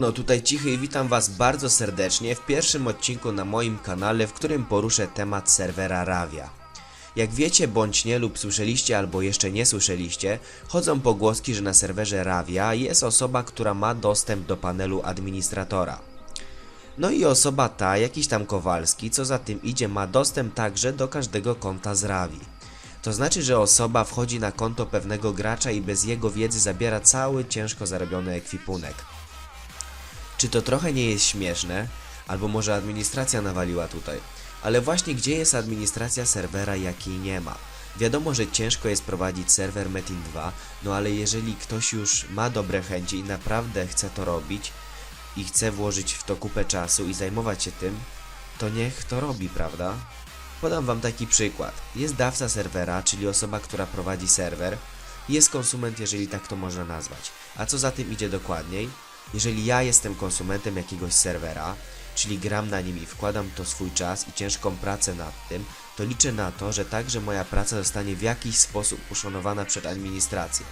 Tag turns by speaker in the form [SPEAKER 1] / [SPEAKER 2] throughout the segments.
[SPEAKER 1] No tutaj Cichy i witam was bardzo serdecznie w pierwszym odcinku na moim kanale, w którym poruszę temat serwera Ravia. Jak wiecie bądź nie lub słyszeliście albo jeszcze nie słyszeliście, chodzą pogłoski, że na serwerze Ravia jest osoba, która ma dostęp do panelu administratora. No i osoba ta, jakiś tam Kowalski, co za tym idzie, ma dostęp także do każdego konta z Ravi. To znaczy, że osoba wchodzi na konto pewnego gracza i bez jego wiedzy zabiera cały ciężko zarobiony ekwipunek. Czy to trochę nie jest śmieszne? Albo może administracja nawaliła tutaj. Ale właśnie gdzie jest administracja serwera, jakiej nie ma? Wiadomo, że ciężko jest prowadzić serwer Metin 2, no ale jeżeli ktoś już ma dobre chęci i naprawdę chce to robić i chce włożyć w to kupę czasu i zajmować się tym, to niech to robi, prawda? Podam wam taki przykład. Jest dawca serwera, czyli osoba, która prowadzi serwer. Jest konsument, jeżeli tak to można nazwać. A co za tym idzie dokładniej? Jeżeli ja jestem konsumentem jakiegoś serwera, czyli gram na nim i wkładam to swój czas i ciężką pracę nad tym, to liczę na to, że także moja praca zostanie w jakiś sposób uszanowana przed administracją.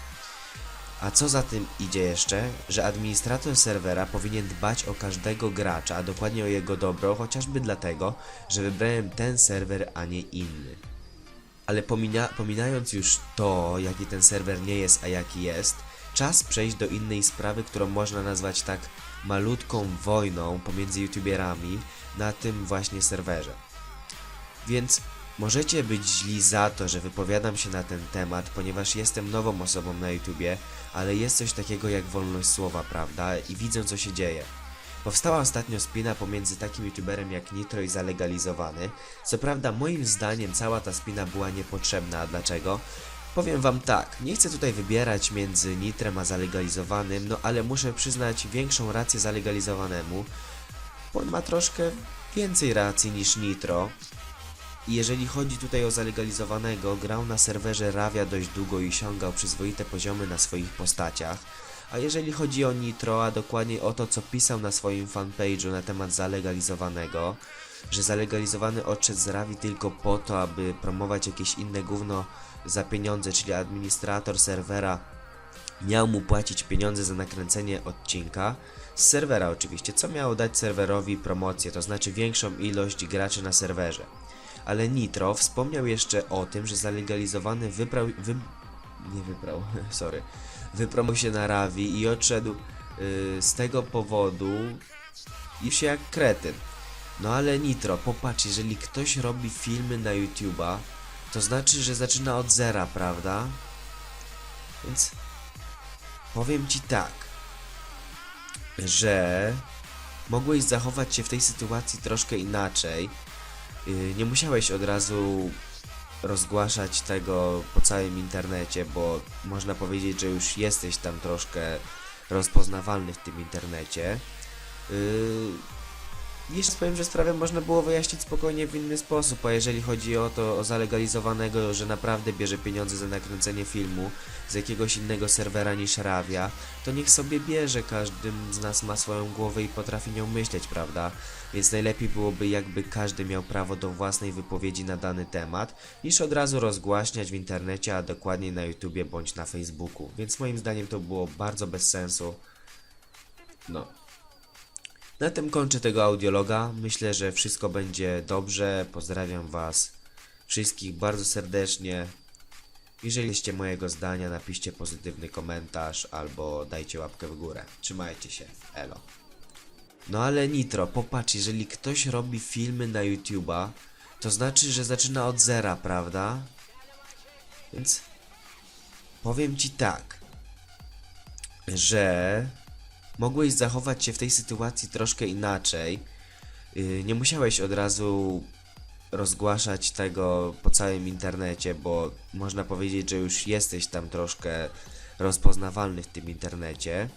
[SPEAKER 1] A co za tym idzie jeszcze, że administrator serwera powinien dbać o każdego gracza, a dokładnie o jego dobro, chociażby dlatego, że wybrałem ten serwer, a nie inny. Ale pomina pominając już to, jaki ten serwer nie jest, a jaki jest, czas przejść do innej sprawy, którą można nazwać tak malutką wojną pomiędzy youtuberami na tym właśnie serwerze. Więc możecie być źli za to, że wypowiadam się na ten temat, ponieważ jestem nową osobą na YouTubie, ale jest coś takiego jak wolność słowa, prawda? I widzę co się dzieje. Powstała ostatnio spina pomiędzy takim youtuberem jak Nitro i Zalegalizowany. Co prawda moim zdaniem cała ta spina była niepotrzebna, a dlaczego? Powiem wam tak, nie chcę tutaj wybierać między Nitrem a Zalegalizowanym, no ale muszę przyznać większą rację Zalegalizowanemu, bo on ma troszkę więcej racji niż Nitro. Jeżeli chodzi tutaj o zalegalizowanego, grał na serwerze Ravia dość długo i osiągał przyzwoite poziomy na swoich postaciach. A jeżeli chodzi o Nitro, a dokładniej o to, co pisał na swoim fanpage'u na temat zalegalizowanego, że zalegalizowany odszedł z Ravi tylko po to, aby promować jakieś inne gówno za pieniądze, czyli administrator serwera miał mu płacić pieniądze za nakręcenie odcinka, z serwera oczywiście, co miało dać serwerowi promocję, to znaczy większą ilość graczy na serwerze. Ale Nitro wspomniał jeszcze o tym, że zalegalizowany wybrał, wy, nie wybrał, sorry, wypromował się na Ravi i odszedł yy, z tego powodu i się jak kretyn. No ale Nitro, popatrz, jeżeli ktoś robi filmy na YouTube'a, to znaczy, że zaczyna od zera, prawda? Więc powiem ci tak, że mogłeś zachować się w tej sytuacji troszkę inaczej. Yy, Nie musiałeś od razu rozgłaszać tego po całym internecie, bo można powiedzieć, że już jesteś tam troszkę rozpoznawalny w tym internecie. Jeszcze powiem, że sprawę można było wyjaśnić spokojnie w inny sposób, a jeżeli chodzi o to, o zalegalizowanego, że naprawdę bierze pieniądze za nakręcenie filmu z jakiegoś innego serwera niż Ravia, to niech sobie bierze, każdy z nas ma swoją głowę i potrafi nią myśleć, prawda? Więc najlepiej byłoby jakby każdy miał prawo do własnej wypowiedzi na dany temat, niż od razu rozgłaśniać w internecie, a dokładniej na YouTubie bądź na Facebooku. Więc moim zdaniem to było bardzo bez sensu. No. Na tym kończę tego audiologa. Myślę, że wszystko będzie dobrze. Pozdrawiam Was wszystkich bardzo serdecznie. Jeżeli jesteście mojego zdania, napiszcie pozytywny komentarz albo dajcie łapkę w górę. Trzymajcie się. Elo. No ale Nitro, popatrz, jeżeli ktoś robi filmy na YouTube'a, to znaczy, że zaczyna od zera, prawda? Więc powiem Ci tak, że mogłeś zachować się w tej sytuacji troszkę inaczej. Yy, Nie musiałeś od razu rozgłaszać tego po całym internecie, bo można powiedzieć, że już jesteś tam troszkę rozpoznawalny w tym internecie.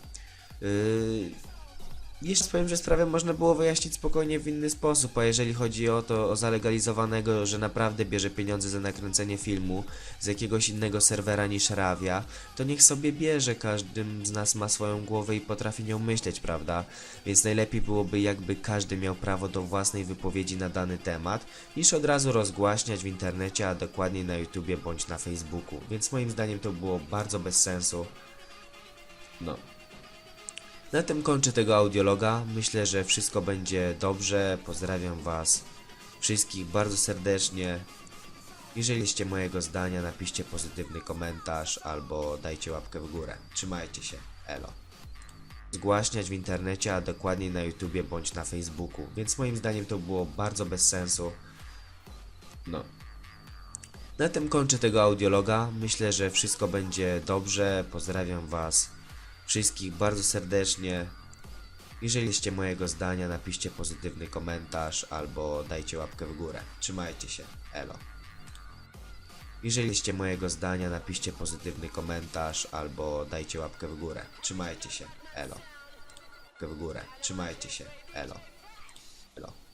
[SPEAKER 1] Jeszcze powiem, że sprawę można było wyjaśnić spokojnie w inny sposób, a jeżeli chodzi o to, o zalegalizowanego, że naprawdę bierze pieniądze za nakręcenie filmu z jakiegoś innego serwera niż Ravia, to niech sobie bierze, każdy z nas ma swoją głowę i potrafi nią myśleć, prawda? Więc najlepiej byłoby jakby każdy miał prawo do własnej wypowiedzi na dany temat, niż od razu rozgłaśniać w internecie, a dokładniej na YouTubie bądź na Facebooku. Więc moim zdaniem to było bardzo bez sensu. No. Na tym kończę tego audiologa. Myślę, że wszystko będzie dobrze. Pozdrawiam Was wszystkich bardzo serdecznie. Jeżeli jesteście mojego zdania, napiszcie pozytywny komentarz albo dajcie łapkę w górę. Trzymajcie się. Elo. Zgłaśniać w internecie, a dokładniej na YouTubie bądź na Facebooku, więc moim zdaniem to było bardzo bez sensu. No. Na tym kończę tego audiologa. Myślę, że wszystko będzie dobrze. Pozdrawiam Was wszystkich bardzo serdecznie. Jeżeli jesteście mojego zdania, napiszcie pozytywny komentarz albo dajcie łapkę w górę. Trzymajcie się. Elo. Jeżeli jesteście mojego zdania, napiszcie pozytywny komentarz albo dajcie łapkę w górę. Trzymajcie się. Elo. Łapkę w górę. Trzymajcie się. Elo. Elo.